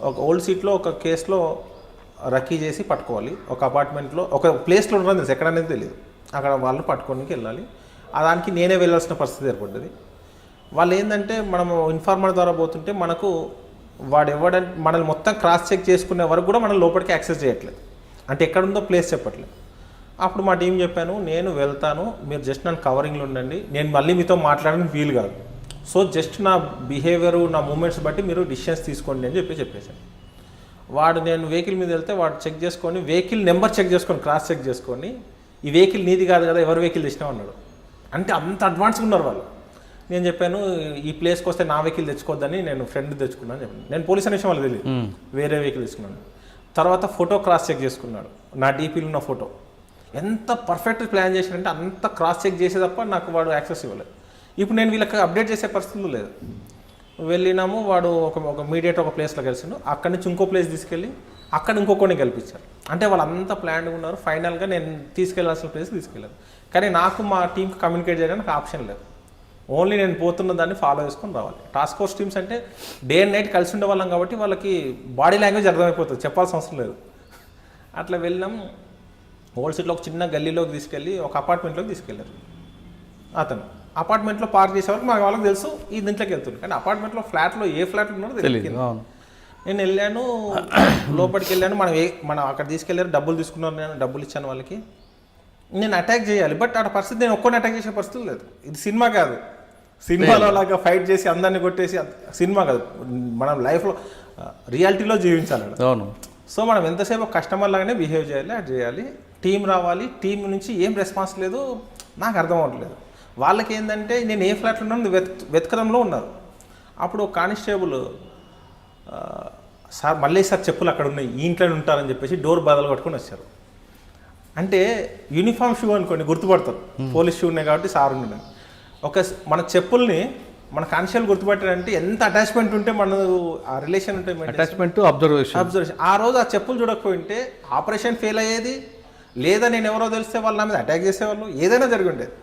ఒక ఓల్డ్ సీట్లో ఒక కేసులో రక్కీ చేసి పట్టుకోవాలి. ఒక అపార్ట్మెంట్లో ఒక ప్లేస్లో ఉండడం తెలుసు ఎక్కడ అనేది తెలియదు అక్కడ వాళ్ళు పట్టుకోనికి వెళ్ళాలి. ఆ దానికి నేనే వెళ్ళాల్సిన పరిస్థితి ఏర్పడ్డది. వాళ్ళు ఏంటంటే మనము ఇన్ఫార్మర్ ద్వారా పోతుంటే మనకు వాడు ఎవడంటే మనల్ని మొత్తం క్రాస్ చెక్ చేసుకునే వరకు కూడా మనం లోపలికి యాక్సెస్ చేయట్లేదు. అంటే ఎక్కడుందో ప్లేస్ చెప్పట్లేదు. అప్పుడు మా టీం చెప్పాను నేను వెళ్తాను మీరు జస్ట్ నన్ను కవరింగ్లో ఉండండి. నేను మళ్ళీ మీతో మాట్లాడడానికి వీలు కాదు. సో జస్ట్ నా బిహేవియర్ నా మూమెంట్స్ బట్టి మీరు డిసిషన్స్ తీసుకోండి అని చెప్పి చెప్పేశాను. వాడు నేను వెహికల్ మీద వెళ్తే వాడు చెక్ చేసుకొని వెహికల్ నెంబర్ చెక్ చేసుకొని క్రాస్ చెక్ చేసుకొని ఈ వెహికల్ నీది కాదు కదా ఎవరు వెహికల్ తెచ్చినావు? అన్నాడు. అంటే అంత అడ్వాన్స్గా ఉన్నారు వాళ్ళు. నేను చెప్పాను ఈ ప్లేస్కి వస్తే నా వెహికల్ తెచ్చుకోవద్దని నేను ఫ్రెండ్ తెచ్చుకున్నాను చెప్పాను. నేను పోలీస్ అనే విషయం వాళ్ళు తెలియదు వేరే వెహికల్ తీసుకున్నాను. తర్వాత ఫోటో క్రాస్ చెక్ చేసుకున్నాడు. నా డీపీలో ఉన్న ఫోటో. ఎంత పర్ఫెక్ట్ ప్లాన్ చేశాడంటే అంత క్రాస్ చెక్ చేసే తప్ప నాకు వాడు యాక్సెస్ ఇవ్వలేదు. ఇప్పుడు నేను వీళ్ళకి అప్డేట్ చేసే పరిస్థితులు లేదు. వెళ్ళినాము వాడు ఒక ఒక మీడియేట్ ఒక ప్లేస్లో కలిసిండు అక్కడి నుంచి ఇంకో ప్లేస్ తీసుకెళ్ళి అక్కడ ఇంకొకరిని గెలిపించారు అంటే వాళ్ళంతా ప్లాన్డ్ ప్లాన్గా ఉన్నారు. ఫైనల్గా నేను తీసుకెళ్ళాల్సిన ప్లేస్ తీసుకెళ్ళాను. కానీ నాకు మా టీంకి కమ్యూనికేట్ చేయడానికి ఆప్షన్ లేదు. ఓన్లీ నేను పోతున్న దాన్ని ఫాలో చేసుకొని రావాలి. టాస్క్ ఫోర్స్ టీమ్స్ అంటే డే అండ్ నైట్ కలిసి ఉండే వాళ్ళం కాబట్టి వాళ్ళకి బాడీ లాంగ్వేజ్ అర్థమైపోతుంది. చెప్పాల్సిన అవసరం లేదు. అట్లా వెళ్ళినాం. ఓల్డ్ సిటీలో ఒక చిన్న గల్లీలోకి తీసుకెళ్ళి ఒక అపార్ట్మెంట్లోకి తీసుకెళ్ళారు. అతను. అపార్ట్మెంట్లో పార్క్ చేసే వరకు మాకు వాళ్ళకి తెలుసు ఈ దీంట్లోకి వెళ్తుంది కానీ అపార్ట్మెంట్లో ఫ్లాట్లో ఏ ఫ్లాట్ ఉన్నారో తెలియదు. నేను వెళ్ళాను లోపలికి వెళ్ళాను మనం ఏ మనం అక్కడ తీసుకెళ్ళారు డబ్బులు తీసుకున్నారు నేను డబ్బులు ఇచ్చాను వాళ్ళకి. నేను అటాక్ చేయాలి బట్ ఆ పరిస్థితి నేను ఒక్కడిని అటాక్ చేసే పరిస్థితి లేదు. ఇది సినిమా కాదు. సినిమాలో లాగా ఫైట్ చేసి అందరిని కొట్టేసి సినిమా కాదు. మనం లైఫ్లో రియాలిటీలో జీవించాలి. అవును. సో మనం ఎంతసేపు కస్టమర్ లాగానే బిహేవ్ చేయాలి అది చేయాలి. టీం రావాలి టీం నుంచి ఏం రెస్పాన్స్ లేదు నాకు అర్థం అవ్వట్లేదు. వాళ్ళకి ఏంటంటే నేను ఏ ఫ్లాట్లో ఉన్నాను వెత్ వెతకడంలో ఉన్నారు. అప్పుడు ఒక కానిస్టేబుల్ సార్ మళ్ళీ సార్ చెప్పులు అక్కడ ఉన్నాయి ఈ ఇంట్లోనే ఉంటారని చెప్పేసి డోర్ బదలు పట్టుకొని వచ్చారు. అంటే యూనిఫామ్ షూ అనుకోండి గుర్తుపడతారు. పోలీస్ షూ ఉన్నాయి కాబట్టి సార్ ఉండే ఒక మన చెప్పుల్ని మన కానిస్టేబుల్ గుర్తుపట్టారంటే ఎంత అటాచ్మెంట్ ఉంటే మన ఆ రిలేషన్ ఉంటే అటాచ్మెంట్ అబ్జర్వేషన్ అబ్జర్వేషన్ ఆ రోజు ఆ చెప్పులు చూడకపోయింటే ఆపరేషన్ ఫెయిల్ అయ్యేది లేదా నేను ఎవరో తెలిస్తే వాళ్ళు నా మీద అటాక్ చేసేవాళ్ళు ఏదైనా జరిగి ఉండేది.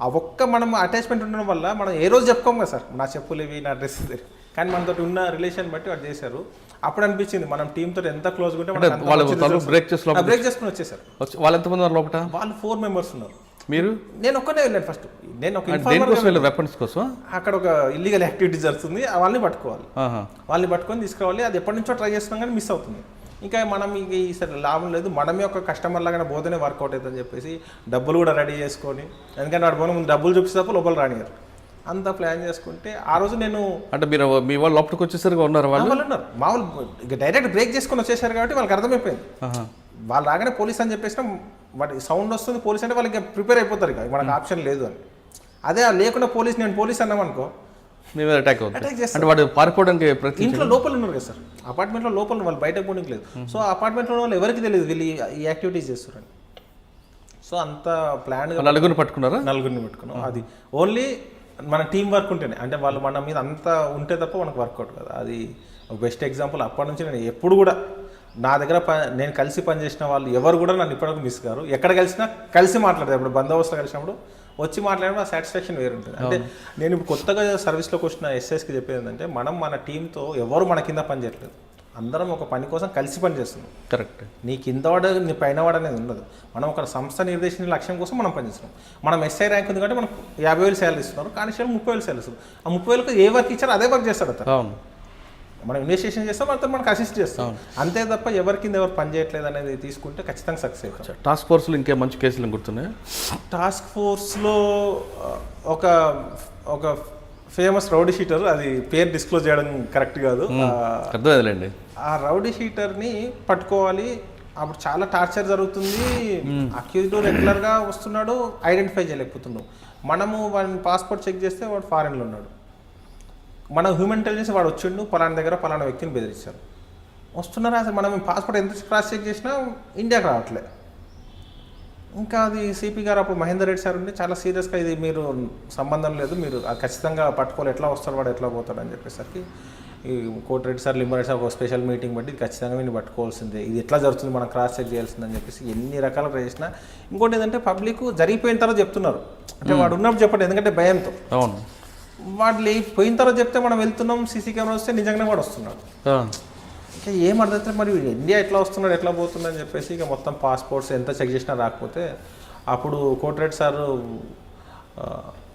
ఆ ఒక్క మనం అటాచ్మెంట్ ఉండడం వల్ల మనం ఏ రోజు చెప్పుకోం కదా సార్? నా చెప్పులు ఇవి నా డ్రెస్ కానీ మనతో ఉన్న రిలేషన్ బట్టి వాడు చేశారు. అప్పుడు అనిపించింది మనం టీం తోటి ఎంత క్లోజ్ ఉంటే వాళ్ళు తలుపు break చేసి లోపలికి బ్రేక్ చేసుకుని వచ్చేసారు. వచ్చి- వాళ్ళు ఎంతమంది లోపల వాళ్ళు ఫోర్ మెంబర్స్ ఉన్నారు. మీరు? నేను ఒక్కనే వెళ్ళాను ఫస్ట్ నేను ఒక వెపన్స్ కోసం అక్కడ ఒక ఇల్లీగల్ యాక్టివిటీ జరుగుతుంది. వాళ్ళని పట్టుకోవాలి. వాళ్ళని పట్టుకొని తీసుకురావాలి. అది ఎప్పటి నుంచో ట్రై చేస్తున్నాం కానీ మిస్ అవుతుంది. ఇంకా మనం ఇక ఈసారి లాభం లేదు. మనమే ఒక కస్టమర్ లాగానే పోతేనే వర్కౌట్ అవుతుందని చెప్పేసి డబ్బులు కూడా రెడీ చేసుకొని ఎందుకంటే వాడు పోయిన ముందు డబ్బులు చూపిస్తే తప్ప లోపల రానియారు అంతా ప్లాన్ చేసుకుంటే ఆ రోజు నేను అంటే మీరు మీ వాళ్ళు లోపలికి వచ్చేసరికి ఉన్నారు వాళ్ళు? ఉన్నారు. మామూలు ఇక డైరెక్ట్ బ్రేక్ చేసుకొని వచ్చేసారు కాబట్టి వాళ్ళకి అర్థమైపోయింది. వాళ్ళు రాగానే పోలీస్ అని చెప్పేసిన వాటి సౌండ్ వస్తుంది పోలీస్ అంటే వాళ్ళకి ప్రిపేర్ అయిపోతారు ఇక. మనకు ఆప్షన్ లేదు అని. అదే లేకుండా పోలీస్ నేను పోలీస్ అన్నామనుకో మీ మీద అటాక్ అవుతుంది అంటే వాడు పారిపోవడానికి ప్రతి ఇంట్లో లోపల ఉన్నారు కదా సార్. అపార్ట్మెంట్లో లోపల వాళ్ళు బయటకు పోవడానికి లేదు. సో ఆ అపార్ట్మెంట్లో వాళ్ళు ఎవరికి తెలియదు వీళ్ళు ఈ- యాక్టివిటీస్ చేస్తారని సో అంత ప్లాన్ నలుగురిని పట్టుకున్నారా? నలుగురిని పెట్టుకున్నాం. అది ఓన్లీ మన టీం వర్క్ ఉంటేనే. అంటే వాళ్ళు మన మీద అంత ఉంటే తప్ప మనకు వర్కౌట్ కదా. అది బెస్ట్ ఎగ్జాంపుల్ అప్పటి నుంచి నేను ఎప్పుడు కూడా నా దగ్గర ప నేను కలిసి పనిచేసిన వాళ్ళు ఎవరు కూడా నన్ను ఇప్పటివరకు మిస్ కారు. ఎక్కడ కలిసినా కలిసి మాట్లాడతారు. ఇప్పుడు బందోబస్తులో కలిసినప్పుడు వచ్చి మాట్లాడిన సాటిస్ఫాక్షన్ వేరు ఉంటుంది అంటే నేను ఇప్పుడు కొత్తగా సర్వీస్లోకి వచ్చిన ఎస్ఎస్కి చెప్పేది ఏంటంటే మనం మన టీంతో ఎవరు మన కింద పని చేయట్లేదు. అందరం ఒక పని కోసం కలిసి పని చేస్తున్నాం. కరెక్ట్. నీ కింద వాడు నీ పైన వాడు అనేది ఉండదు. మనం ఒక సంస్థ నిర్దేశించిన లక్ష్యం కోసం మనం పనిచేస్తున్నాం మనం ఎస్ఐ ర్యాంక్ ఉంది కాబట్టి మనకు యాభై వేలు శాలరీ ఇస్తున్నారు. కానిస్టేబుల్ ముప్పై వేలు శాలరీ ఇస్తారు ఆ ముప్పై వేలకు ఏ వర్క్ ఇచ్చారో అదే వర్క్ చేస్తాడు అతను. అవును. మనం ఇన్వెస్టిగేషన్ చేస్తాం అతను మనకు అసిస్ట్ చేస్తాం. అంతే తప్ప ఎవరి కింద ఎవరు పని చేయట్లేదు అనేది తీసుకుంటే ఖచ్చితంగా సక్సెస్ అవుతాం. టాస్క్ ఫోర్స్లో ఇంకే మంచి కేసులు గుర్తున్నాయి? టాస్క్ ఫోర్స్లో ఒక ఒక ఫేమస్ రౌడీ షీటర్ అది పేరు డిస్క్లోజ్ చేయడం కరెక్ట్ కాదు. ఆ, అర్థమైందిలేండి. ఆ రౌడీ షీటర్ని పట్టుకోవాలి. అప్పుడు చాలా టార్చర్ జరుగుతుంది. అక్యూజ్డ్ రెగ్యులర్గా వస్తున్నాడు ఐడెంటిఫై చేయలేకపోతున్నాడు. మనము వాడిని పాస్పోర్ట్ చెక్ చేస్తే వాడు ఫారెన్లో ఉన్నాడు. మన హ్యూమన్ ఇంటెలిజెన్స్ వాడు వచ్చిండు పలానా దగ్గర పలానా వ్యక్తిని బెదిరించారు వస్తున్నారా? అసలు మనం పాస్పోర్ట్ ఎంత క్రాస్ చెక్ చేసినా ఇండియాకి రావట్లే. ఇంకా అది సిపి గారు అప్పుడు మహేందర్ రెడ్డి సార్ ఉండి చాలా సీరియస్గా ఇది మీరు సంబంధం లేదు మీరు ఖచ్చితంగా పట్టుకోవాలి ఎట్లా వస్తాడు వాడు ఎట్లా పోతాడు అని చెప్పేసరికి ఈ కోటి రెడ్డి సార్ లింబారెడ్డి సార్ ఒక స్పెషల్ మీటింగ్ బట్టి ఇది ఖచ్చితంగా మీరు పట్టుకోవాల్సిందే ఇది ఎట్లా జరుగుతుంది మనం క్రాస్ చెక్ చేయాల్సిందని చెప్పేసి ఎన్ని రకాలుగా ట్రై చేసినా. ఇంకోటి ఏంటంటే పబ్లిక్ జరిగిపోయిన తర్వాత చెప్తున్నారు. అంటే వాడు ఉన్నప్పుడు చెప్పండి ఎందుకంటే భయంతో. అవును. లే పోయిన తర్వాత చెప్తే మనం వెళ్తున్నాం సీసీ కెమెరా వస్తే నిజంగానే వాడు వస్తున్నాడు. ఇంకా ఏం అర్థమైతే మరి ఇండియా ఎట్లా వస్తున్నాడు ఎట్లా పోతున్నాడు అని చెప్పేసి ఇక మొత్తం పాస్పోర్ట్స్ ఎంత చెక్ చేసినా రాకపోతే అప్పుడు కోటిరెడ్డి సార్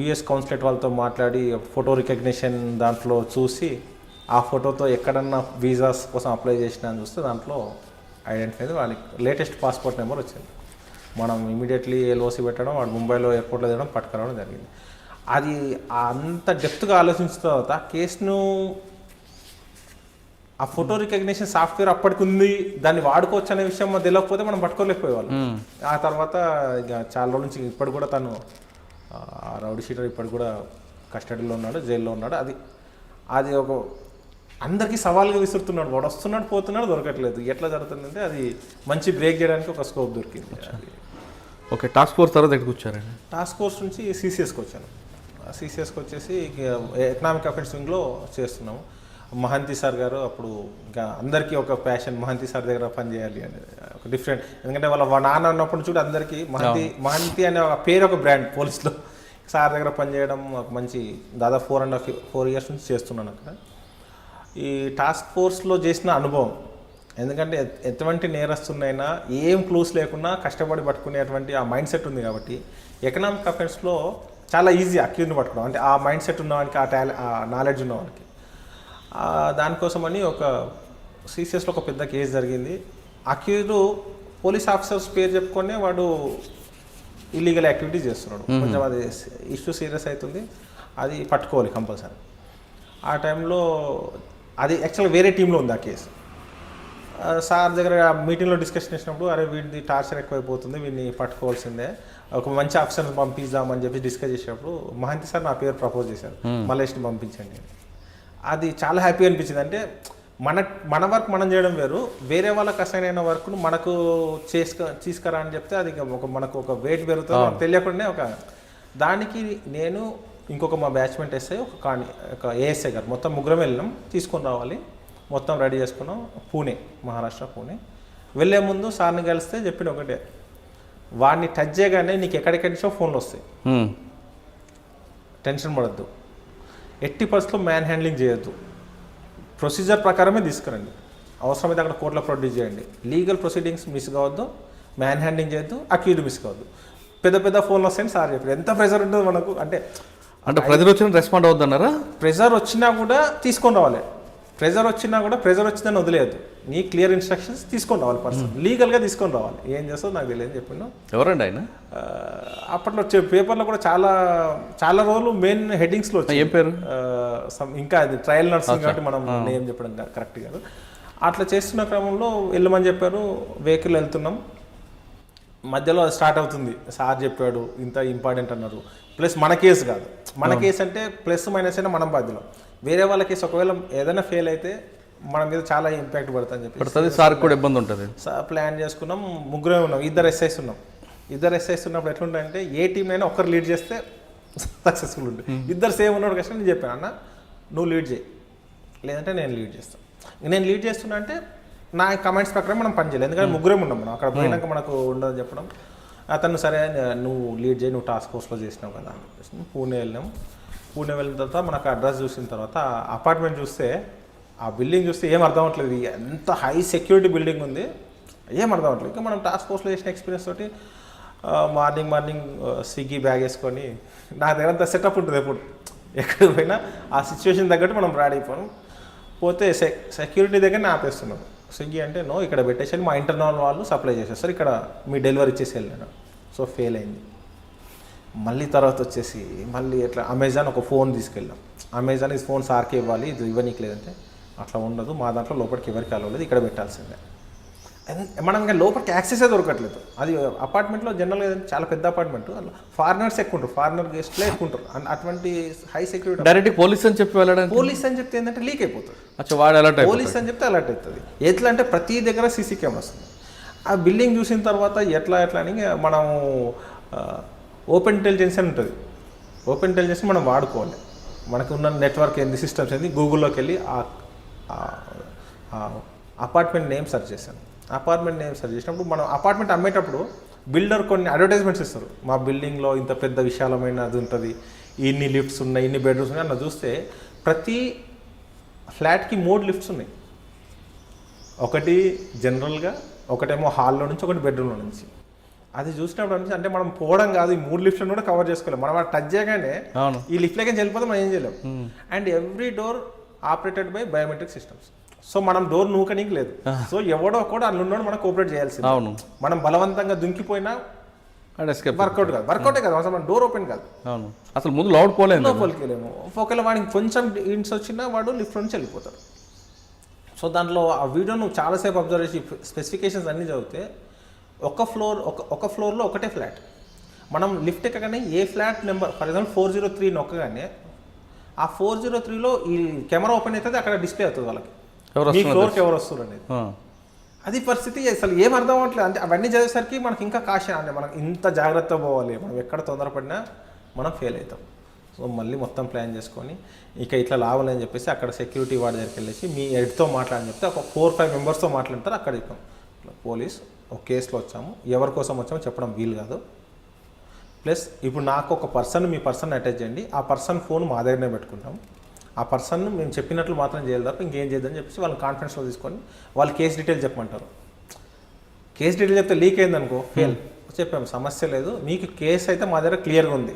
యుఎస్ కౌన్సిలేట్ వాళ్ళతో మాట్లాడి ఫోటో రికగ్నిషన్ దాంట్లో చూసి ఆ ఫోటోతో ఎక్కడన్నా వీసాస్ కోసం అప్లై చేసినా అని చూస్తే దాంట్లో ఐడెంటిఫై వాళ్ళకి లేటెస్ట్ పాస్పోర్ట్ నెంబర్ వచ్చింది. మనం ఇమీడియట్లీ ఎల్ఓసి పెట్టడం వాడు ముంబైలో ఎయిర్పోర్ట్లో దిగడం పట్టుకురావడం జరిగింది. అది అంత డెప్త్గా ఆలోచించిన తర్వాత కేసును ఆ ఫోటో రికగ్నిషన్ సాఫ్ట్వేర్ అప్పటికి ఉంది దాన్ని వాడుకోవచ్చు అనే విషయం మనకు తెలియకపోతే మనం పట్టుకోలేకపోయేవాళ్ళం. ఆ తర్వాత ఇక చాలా రోజుల నుంచి ఇప్పటి కూడా తను రౌడీ షీటర్ ఇప్పటి కూడా కస్టడీలో ఉన్నాడు జైల్లో ఉన్నాడు. అది అది ఒక అందరికీ సవాల్గా విసురుతున్నాడు. వాడు వస్తున్నాడు పోతున్నాడు దొరకట్లేదు. ఎట్లా జరుగుతుందంటే అది మంచి బ్రేక్ చేయడానికి ఒక స్కోప్ దొరికింది. ఓకే టాస్క్ ఫోర్స్ తర్వాత ఎక్కడికి వచ్చారండి? టాస్క్ ఫోర్స్ నుంచి సీసీఎస్కి వచ్చాను. సీసీఎస్కి వచ్చేసి ఎకనామిక్ అఫెన్స్ వింగ్లో చేస్తున్నాము. మహంతి సార్ గారు అప్పుడు ఇంకా అందరికీ ఒక ప్యాషన్ మహంతి సార్ దగ్గర పని చేయాలి అని ఒక డిఫరెంట్ ఎందుకంటే వాళ్ళ నాన్న ఉన్నప్పుడు చూడు అందరికీ మహంతి మహంతి అనే ఒక పేరు ఒక బ్రాండ్ పోలీస్లో. సార్ దగ్గర పని చేయడం ఒక మంచి దాదాపు four and half four years నుంచి చేస్తున్నాను అక్కడ. ఈ టాస్క్ ఫోర్స్లో చేసిన అనుభవం ఎందుకంటే ఎటువంటి నేరస్తున్నైనా ఏం క్లూస్ లేకుండా కష్టపడి పట్టుకునేటువంటి ఆ మైండ్ సెట్ ఉంది కాబట్టి ఎకనామిక్ అఫెన్స్లో చాలా ఈజీ అక్యూజ్ని పట్టుకోవడం. అంటే ఆ మైండ్ సెట్ ఉన్నవానికి ఆ టాలెంట్ ఆ నాలెడ్జ్ ఉన్నవానికి ఆ, దానికోసమని ఒక సీసీఎస్లో ఒక పెద్ద కేసు జరిగింది. అక్యూజ్డ్ పోలీస్ ఆఫీసర్స్ పేరు చెప్పుకొని వాడు ఇల్లీగల్ యాక్టివిటీ చేస్తున్నాడు. కొంచెం అది ఇష్యూ సీరియస్ అవుతుంది. అది పట్టుకోవాలి కంపల్సరీ. ఆ టైంలో అది యాక్చువల్గా వేరే టీంలో ఉంది ఆ కేసు ఆ, సార్ దగ్గర మీటింగ్లో డిస్కషన్ చేసినప్పుడు అరే వీడిది టార్చర్ ఎక్కువైపోతుంది వీడిని పట్టుకోవాల్సిందే. ఒక మంచి ఆఫీసర్ని పంపిద్దామని చెప్పి డిస్కస్ చేసినప్పుడు మహంతి సార్ నా పేరు ప్రపోజ్ చేశారు. మల్లేష్ని పంపించండి. అని. అది చాలా హ్యాపీ అనిపించింది. అంటే మన మన వర్క్ మనం చేయడం వేరు. వేరే వాళ్ళకి అసైన్ అయిన వర్క్ను మనకు చేసుక తీసుకురా అని చెప్తే అది ఇక ఒక మనకు ఒక వెయిట్ పెరుగుతుంది. మనకు తెలియకుండానే ఒక దానికి నేను ఇంకొక మా బ్యాచ్మెంట్ ఎస్ఐ ఒక కాని ఒక ఏఎస్ఐ గారు. మొత్తం ముగ్గురం వెళ్ళినాం. తీసుకొని రావాలి. మొత్తం రెడీ చేసుకున్నాం. పూణే మహారాష్ట్ర పూణే. వెళ్ళే ముందు సార్ని కలిస్తే చెప్పిన ఒకటే. వాడిని టచ్ చేయగానే నీకు ఎక్కడికి నుంచో ఫోన్లు వస్తాయి. టెన్షన్ పడద్దు. ఎట్టి పరిస్థితుల్లో మ్యాన్ హ్యాండ్లింగ్ చేయొద్దు. ప్రొసీజర్ ప్రకారమే తీసుకురండి. అవసరమైతే అక్కడ కోర్టులో ప్రొడ్యూస్ చేయండి. లీగల్ ప్రొసీడింగ్స్ మిస్ కావద్దు. మ్యాన్ హ్యాండ్లింగ్ చేయొద్దు. అక్యూడ్ మిస్ కావద్దు. పెద్ద పెద్ద ఫోన్లు వస్తాయని సార్ చెప్పారు. ఎంత ప్రెజర్ ఉంటుంది మనకు అంటే అంటే ప్రజలు వచ్చిన రెస్పాండ్ అవుద్దన్నారా ప్రెజర్ వచ్చినా కూడా తీసుకొని రావాలి. ప్రెజర్ వచ్చినా కూడా ప్రెజర్ వచ్చిందని వదిలేదు నీ క్లియర్ ఇన్స్ట్రక్షన్స్ తీసుకొని రావాలి పర్సన్ లీగల్గా తీసుకొని రావాలి. ఏం చేస్తావు? నాకు తెలియదు చెప్పాను ఎవరండి ఆయన? అప్పట్లో పేపర్లో కూడా చాలా చాలా రోజులు మెయిన్ హెడ్డింగ్స్లో వచ్చాయి. ఏం పేరు? ఇంకా అది ట్రయల్ నర్సింగ్ కాబట్టి మనం నేమ్ చెప్పడం కరెక్ట్ కాదు. అట్లా చేస్తున్న క్రమంలో వెళ్ళమని చెప్పారు. వెహికల్ వెళ్తున్నాం. మధ్యలో అది స్టార్ట్ అవుతుంది. సార్ చెప్పాడు ఇంత ఇంపార్టెంట్ అన్నారు. ప్లస్ మన కేసు కాదు. మన కేసు అంటే ప్లస్ మైనస్ అయినా మనం బాధ్యులం. వేరే వాళ్ళ కేసు ఒకవేళ ఏదైనా ఫెయిల్ అయితే మన మీద చాలా ఇంపాక్ట్ పడుతుందని చెప్పి పడుతుంది. సార్కి కూడా ఇబ్బంది ఉంటుంది. స- ప్లాన్ చేసుకున్నాం. ముగ్గురే ఉన్నాం. ఇద్దరు ఎస్ఐస్ ఉన్నాం. ఇద్దరు ఎస్ఐస్ ఉన్నప్పుడు ఎట్లుంటాయంటే ఏ టీం అయినా ఒక్కరు లీడ్ చేస్తే సక్సెస్ఫుల్ ఉంటుంది ఇద్దరు సేమ్ ఉన్నాడు కష్టం నేను చెప్పాను. అన్న నువ్వు లీడ్ చేయి. లేదంటే నేను లీడ్ చేస్తాను నేను లీడ్ చేస్తున్నా అంటే నా కమెంట్స్ ప్రకారం మనం పని చేయాలి. ఎందుకంటే ముగ్గురే ఉన్నాం మనం. అక్కడ పోయినాక మనకు ఉండదు చెప్పడం. అతను సరే నువ్వు లీడ్ చేయి నువ్వు టాస్క్ ఫోర్స్లో చేసినావు కదా పూణే వెళ్ళాం. పూణే వెళ్ళిన తర్వాత మనకు అడ్రస్ చూసిన తర్వాత అపార్ట్మెంట్ చూస్తే ఆ బిల్డింగ్ చూస్తే ఏం అర్థం అవ్వట్లేదు. ఎంత హై సెక్యూరిటీ బిల్డింగ్ ఉంది ఏం అర్థం అవ్వట్లేదు. ఇంకా మనం టాస్క్ ఫోర్స్లో చేసిన ఎక్స్పీరియన్స్ తోటి మార్నింగ్ మార్నింగ్ స్విగ్గీ బ్యాగ్ వేసుకొని నా దగ్గర అంత సెటప్ ఉంటుంది ఎప్పుడు. ఎక్కడికి పోయినా ఆ సిచ్యువేషన్ తగ్గట్టు మనం రెడీ అయిపోయాం పోతే సె సెక్యూరిటీ దగ్గర ఆపేస్తున్నాం స్విగ్గీ అంటే నో ఇక్కడ పెట్టేసి మా ఇంటర్నల్ వాళ్ళు సప్లై చేసేస్తారు. ఇక్కడ మీ డెలివరీ ఇచ్చేసి వెళ్ళాను సో ఫెయిల్ అయింది. మళ్ళీ తర్వాత వచ్చేసి మళ్ళీ ఎట్లా అమెజాన్ ఒక ఫోన్ తీసుకెళ్ళాం. అమెజాన్ ఈ ఫోన్ సార్కి ఇవ్వాలి. ఇది ఇవ్వనీకి లేదంటే అట్లా ఉండదు. మా దాంట్లో లోపలికి ఎవరికి అలవలేదు ఇక్కడ పెట్టాల్సిందే. మనం ఇంకా లోపలికి యాక్సెసే దొరకట్లేదు. అది అపార్ట్మెంట్లో జనరల్గా చాలా పెద్ద అపార్ట్మెంట్ ఫారినర్స్ ఎక్కువ ఉంటారు. ఫారినర్ గెస్ట్లే ఎక్కువ ఉంటారు. అటువంటి హై సెక్యూరిటీ డైరెక్ట్ పోలీస్ అని చెప్పి వెళ్ళడానికి? పోలీస్ అని చెప్తే ఏంటంటే లీక్ అయిపోతుంది. అచ్చా వాడు టైప్ పోలీస్ అని చెప్తే అలర్ట్ అవుతుంది ఎట్లా అంటే ప్రతి దగ్గర సీసీ కెమెరాస్ ఆ బిల్డింగ్ చూసిన తర్వాత ఎట్లా ఎట్లా అని మనం ఓపెన్ ఇంటెలిజెన్స్ అని ఉంటుంది. ఓపెన్ ఇంటెలిజెన్స్ మనం వాడుకోవాలి. మనకు ఉన్న నెట్వర్క్ ఏంది సిస్టమ్స్ ఏంది గూగుల్లోకి వెళ్ళి ఆ అపార్ట్మెంట్ నేమ్ సెర్చ్ చేశాను. అపార్ట్మెంట్ నేమ్ సెర్చ్ చేసినప్పుడు మనం అపార్ట్మెంట్ అమ్మేటప్పుడు బిల్డర్ కొన్ని అడ్వర్టైజ్మెంట్స్ ఇస్తారు. మా బిల్డింగ్లో ఇంత పెద్ద విశాలమైన అది ఉంటుంది ఇన్ని లిఫ్ట్స్ ఉన్నాయి ఇన్ని బెడ్రూమ్స్ ఉన్నాయి అన్న చూస్తే ప్రతి ఫ్లాట్కి మూడు లిఫ్ట్స్ ఉన్నాయి. ఒకటి జనరల్గా ఒకటేమో హాల్లో నుంచి ఒకటి బెడ్రూమ్లో నుంచి. అది చూసినప్పుడు అనిపించి అంటే మనం పోవడం కాదు ఈ మూడు లిఫ్ట్లను కూడా కవర్ చేసుకోలేం. మనం టచ్ చేయగానే అవును. ఈ లిఫ్ట్లోకి వెళ్ళిపోతే మనం ఏం చేయలేం. And every door operated by biometric systems. So మనం డోర్ నూకనీకి లేదు. సో ఎవడో కూడా అందులో ఉన్నాడు మనం కోఆపరేట్ చేయాల్సింది. అవును. మనం బలవంతంగా దుంకిపోయినా వర్కౌట్ కాదు. వర్కౌటే కాదు. అసలు మన డోర్ ఓపెన్ కాదు. అవును. అసలు ముందు లౌడ్ పోలేదు లోపలికి వెళ్ళాము ఒకవేళ వాడికి కొంచెం ఇంట్స్ వచ్చినా వాడు లిఫ్ట్ నుంచి వెళ్ళిపోతాడు. సో దాంట్లో ఆ వీడియో నువ్వు చాలాసేపు అబ్జర్వ్ చేసి స్పెసిఫికేషన్స్ అన్నీ చదివితే ఒక ఫ్లోర్ ఒక ఒక ఫ్లోర్లో ఒకటే ఫ్లాట్. మనం లిఫ్ట్ ఎక్కగానే ఏ flat number for example four zero three నొక్కగానే ఆ ఫోర్ జీరో త్రీలో ఈ కెమెరా ఓపెన్ అవుతుంది అక్కడ డిస్ప్లే అవుతుంది వాళ్ళకి. మీ ఫ్లోర్కి ఎవరు వస్తారు అనేది. అది పరిస్థితి అసలు ఏం అర్థం అవ్వట్లేదు. అంటే అవన్నీ చదివేసరికి మనకి ఇంకా కాశ అంటే మనం ఇంత జాగ్రత్త పోవాలి. మనం ఎక్కడ తొందరపడినా మనం ఫెయిల్ అవుతాం. సో మళ్ళీ మొత్తం ప్లాన్ చేసుకొని ఇక ఇట్లా లాభం అని చెప్పేసి అక్కడ సెక్యూరిటీ వాడి దగ్గరికి వెళ్ళేసి మీ హెడ్తో మాట్లాడని చెప్తే ఒక ఫోర్ ఫైవ్ మెంబర్స్తో మాట్లాడతారు అక్కడ చెప్పాం పోలీస్ ఒక కేసులో వచ్చాము. ఎవరి కోసం వచ్చామో చెప్పడం వీలు కాదు. ప్లస్ ఇప్పుడు నాకు ఒక పర్సన్ మీ పర్సన్ అటాచ్ చేయండి. ఆ పర్సన్ ఫోన్ మా దగ్గరనే పెట్టుకుంటాం ఆ పర్సన్ మేము చెప్పినట్లు మాత్రం చేయాలి తప్ప ఇంకేం చేయదని చెప్పేసి వాళ్ళని కాన్ఫిడెన్స్లో తీసుకొని వాళ్ళు కేసు డీటెయిల్ చెప్పమంటారు. కేసు డీటెయిల్ చెప్తే లీక్ అయిందనుకో ఫెయిల్ చెప్పాము సమస్య లేదు. మీకు కేసు అయితే మా దగ్గర క్లియర్గా ఉంది.